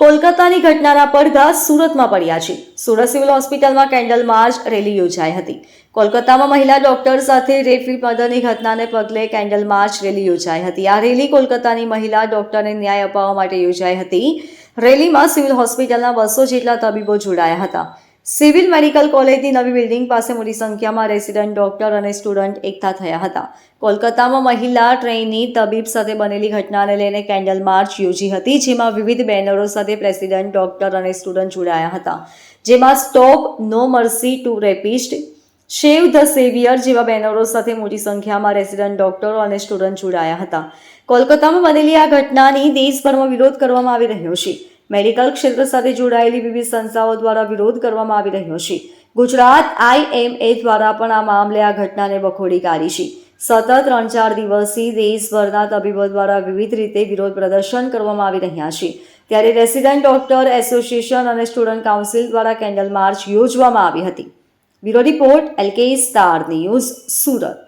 કોલકાતાની ઘટનાના પડઘા સુરતમાં પડ્યા છે. સુરત સિવિલ હોસ્પિટલમાં કેન્ડલ માર્ચ રેલી યોજાઈ હતી. કોલકાતામાં મહિલા ડોક્ટર સાથે રેફરી મર્ડરની ઘટનાને પગલે કેન્ડલ માર્ચ રેલી યોજાઈ હતી. આ રેલી કોલકાતાની મહિલા ડોક્ટરને ન્યાય અપાવવા માટે યોજાઈ હતી. રેલીમાં સિવિલ હોસ્પિટલના બસો જેટલા તબીબો જોડાયા હતા. સિવિલ મેડિકલ કોલેજની નવી બિલ્ડિંગ પાસે મોટી સંખ્યામાં રેસિડન્ટ ડોક્ટર અને સ્ટુડન્ટ એકઠા થયા હતા. કોલકાતામાં મહિલા ટ્રેનની તબીબ સાથે બનેલી ઘટનાને લઈને કેન્ડલ માર્ચ યોજી હતી, જેમાં વિવિધ બેનરો સાથે પ્રેસિડન્ટ, ડોક્ટર અને સ્ટુડન્ટ જોડાયા હતા. જેમાં stop no mercy to rapist, save the saviour જેવા બેનરો સાથે મોટી સંખ્યામાં રેસિડન્ટ, ડોક્ટરો અને સ્ટુડન્ટ જોડાયા હતા. કોલકાતામાં બનેલી આ ઘટનાની દેશભરમાં વિરોધ કરવામાં આવી રહ્યો છે. મેડિકલ ક્ષેત્ર સાથે જોડાયેલી વિવિધ સંસ્થાઓ દ્વારા વિરોધ કરવામાં આવી રહ્યો છે. ગુજરાત આઈએમએ દ્વારા પણ આ મામલે આ ઘટનાને વખોડી કાઢી છે. સતત ત્રણ ચાર દિવસથી દેશભરના તબીબો દ્વારા વિવિધ રીતે વિરોધ પ્રદર્શન કરવામાં આવી રહ્યા છે. ત્યારે રેસિડેન્ટ ડોક્ટર એસોસિએશન અને સ્ટુડન્ટ કાઉન્સિલ દ્વારા કેન્ડલ માર્ચ યોજવામાં આવી હતી. Bureau report LK star news, Surat.